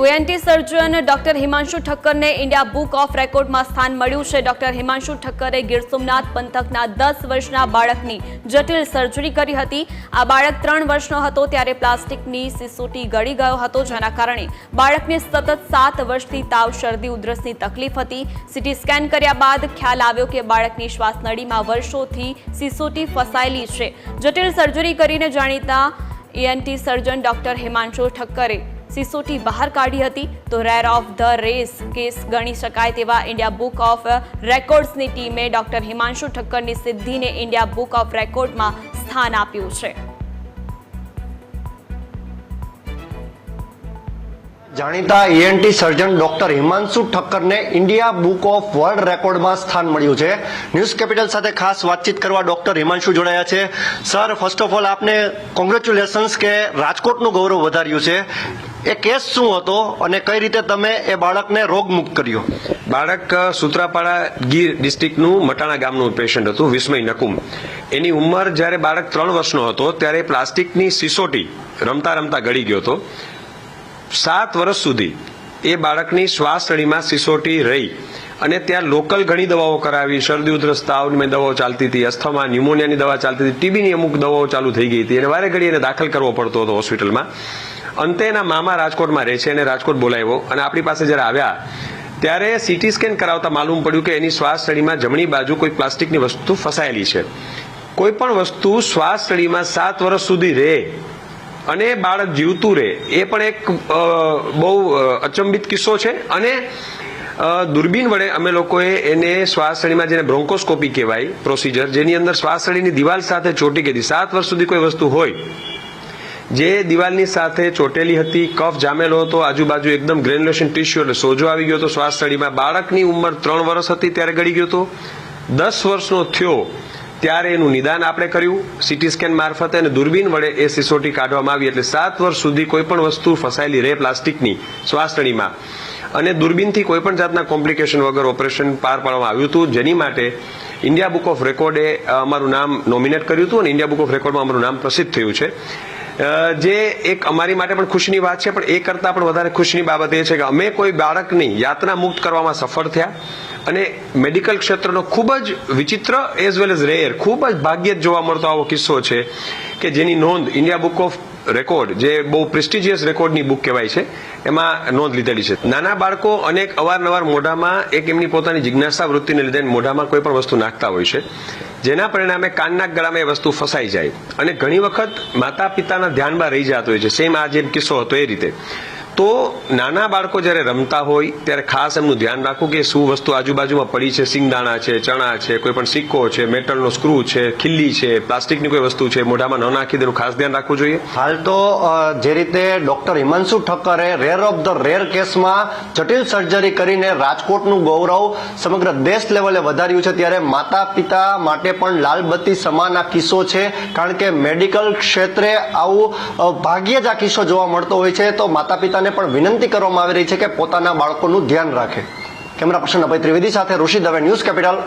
તો સર્જન ડોક્ટર હિમાંશુ ઠક્કરને ઇન્ડિયા બુક ઓફ રેકોર્ડમાં સ્થાન મળ્યું છે. ડોક્ટર હિમાંશુ ઠક્કરે ગીર સોમનાથ પંથકના દસ વર્ષના બાળકની જટિલ સર્જરી કરી હતી. આ બાળક ત્રણ વર્ષનો હતો ત્યારે પ્લાસ્ટિકની સિસોટી ગળી ગયો હતો, જેના કારણે બાળકને સતત સાત વર્ષથી તાવ, શરદી, ઉધરસની તકલીફ હતી. સીટી સ્કેન કર્યા બાદ ખ્યાલ આવ્યો કે બાળકની શ્વાસનળીમાં વર્ષોથી સિસોટી ફસાયેલી છે. જટિલ સર્જરી કરીને જાણીતા ઈએનટી સર્જન ડોક્ટર હિમાંશુ ઠક્કરે સિસોટી બહાર કાઢી હતી તો rare of the race case ગણી શકાય તેવા ઇન્ડિયા બુક ઓફ રેકોર્ડ્સની ટીમે ડોક્ટર હિમાંશુ ઠક્કરની સિદ્ધિને ઇન્ડિયા બુક ઓફ રેકોર્ડમાં સ્થાન આપ્યું છે. જાણીતા ઈએનટી સર્જન ડોક્ટર હિમાંશુ ઠક્કરને ઇન્ડિયા બુક ઓફ વર્લ્ડ રેકોર્ડમાં સ્થાન મળ્યું છે. ન્યૂઝ કેપિટલ સાથે ખાસ વાતચીત કરવા ડોક્ટર હિમાંશુ જોડાયા છે. સર ફર્સ્ટ ઓફ ઓલ આપને કોંગ્રેચ્યુલેશન્સ કે રાજકોટનું ગૌરવ વધાર્યું છે. એ કેસ શું હતો અને કઈ રીતે તમે એ બાળકને રોગમુક્ત કર્યો? બાળક સુત્રાપાડા ગીર ડિસ્ટ્રિક્ટનું મટાણા ગામનું પેશન્ટ હતું, વિસ્મય નકુમ. એની ઉંમર જ્યારે બાળક ત્રણ વર્ષનો હતો, ત્યારે પ્લાસ્ટિકની સિસોટી રમતા રમતા ગળી ગયો હતો. સાત વર્ષ સુધી એ બાળકની શ્વાસ નળીમાં સિસોટી રહી. અને ત્યાં લોકલ ઘણી દવાઓ કરાવી, શરદી, ઉધરસ તાવની દવાઓ ચાલતી હતી, અસ્થમા ન્યુમોનિયાની દવા ચાલતી હતી ટીબીની અમુક દવાઓ ચાલુ થઈ ગઈ હતી. અને વારે ઘડી એને દાખલ કરવો પડતો હતો હોસ્પિટલમાં. અંતે એના મામા રાજકોટમાં રહે છે, એને રાજકોટ બોલાવ્યો અને આપણી પાસે જ્યારે આવ્યા, ત્યારે સીટી સ્કેન કરાવતા માલુમ પડ્યું કે એની શ્વાસ શ્રેણીમાં જમણી બાજુ કોઈ પ્લાસ્ટિકની વસ્તુ ફસાયેલી છે. કોઈ પણ વસ્તુ શ્વાસ શ્રેણીમાં સાત વર્ષ સુધી રહે અને બાળક જીવતું રહે, એ પણ એક બહુ અચંબિત કિસ્સો છે. અને દૂરબીન વડે અમે લોકોએ એને શ્વાસળીમાં જેને બ્રોન્કોસ્કોપી કહેવાય પ્રોસિજર જેની અંદર શ્વાસળીની દિવાલ સાથે ચોટી ગઈ સાત વર્ષ સુધી કોઈ વસ્તુ હોય, જે દિવાલની સાથે ચોટેલી હતી, કફ જામેલો હતો, આજુબાજુ એકદમ ગ્રેન્યુલેશન ટીશ્યુ એટલે સોજો આવી ગયો હતો શ્વાસળીમાં બાળકની ઉંમર ત્રણ વર્ષ હતી ત્યારે ગળી ગયો હતો. દસ વર્ષનો થયો ત્યારે એનું નિદાન આપણે કર્યું સીટી સ્કેન મારફતે અને દૂરબીન વડે એ સિસોટી કાઢવામાં આવી. એટલે સાત વર્ષ સુધી કોઈ પણ વસ્તુ ફસાયેલી રહે પ્લાસ્ટિકની શ્વાસનળીમાં અને દૂરબીનથી કોઈ પણ જાતના કોમ્પ્લિકેશન વગર ઓપરેશન પાર પાડવામાં આવ્યું હતું, જેની માટે ઇન્ડિયા બુક ઓફ રેકોર્ડે અમારું નામ નોમિનેટ કર્યું હતું અને ઇન્ડિયા બુક ઓફ રેકોર્ડમાં અમારું નામ પ્રસિદ્ધ થયું છે. જે એક અમારી માટે પણ ખુશીની વાત છે, પણ એ કરતાં પણ વધારે ખુશીની બાબત એ છે કે અમે કોઈ બાળકની યાતના મુક્ત કરવામાં સફળ થયા અને મેડિકલ ક્ષેત્રનો ખૂબ જ વિચિત્ર એઝ વેલ એઝ રેયર ખૂબ જ ભાગ્યે જ જોવા મળતો આવો કિસ્સો છે કે જેની નોંધ ઇન્ડિયા બુક ઓફ રેકોર્ડ, જે બહુ પ્રેસ્ટિજિયસ રેકોર્ડની બુક કહેવાય છે, એમાં નોંધ લીધેલી છે. નાના બાળકો અનેક અવારનવાર મોઢામાં એક એમની પોતાની જિજ્ઞાસા વૃત્તિને લીધે મોઢામાં કોઈ પણ વસ્તુ નાખતા હોય છે, જેના પરિણામે કાનના ગળામાં એ વસ્તુ ફસાઈ જાય. અને ઘણી વખત માતા પિતાના ધ્યાનમાં રહી જતો હોય છે. સેમ આ જેમ કિસ્સો હતો એ રીતે. તો નાના બાળકો જ્યારે રમતા હોય, ત્યારે ખાસ એમનું ધ્યાન રાખવું કે શું વસ્તુ આજુબાજુમાં પડી છે, સિંગદાણા છે, ચણા છે, કોઈ પણ સિક્કો છે, મેટલનો સ્ક્રૂ છે, ખીલ્લી છે, પ્લાસ્ટિકની કોઈ વસ્તુ છે, મોઢામાં ન નાખી દેનું ખાસ ધ્યાન રાખવું જોઈએ? હાલ તો જે રીતે ડોક્ટર હિમાંશુ ઠક્કરે રેર ઓફ ધ રેર કેસમાં જટિલ સર્જરી કરીને રાજકોટનું ગૌરવ સમગ્ર દેશ લેવલે વધાર્યું છે, ત્યારે માતા પિતા માટે પણ લાલબત્તી સમાન આ કિસ્સો છે, કારણ કે મેડિકલ ક્ષેત્રે આવું ભાગ્યે જ આ કિસ્સો જોવા મળતો હોય છે. તો માતા પિતાને પણ વિનંતી કરવામાં આવી રહી છે કે પોતાના બાળકોનું ધ્યાન રાખે. કેમેરા પર્સન અભય ત્રિવેદી સાથે ઋષિ દવે ન્યૂઝ કેપિટલ.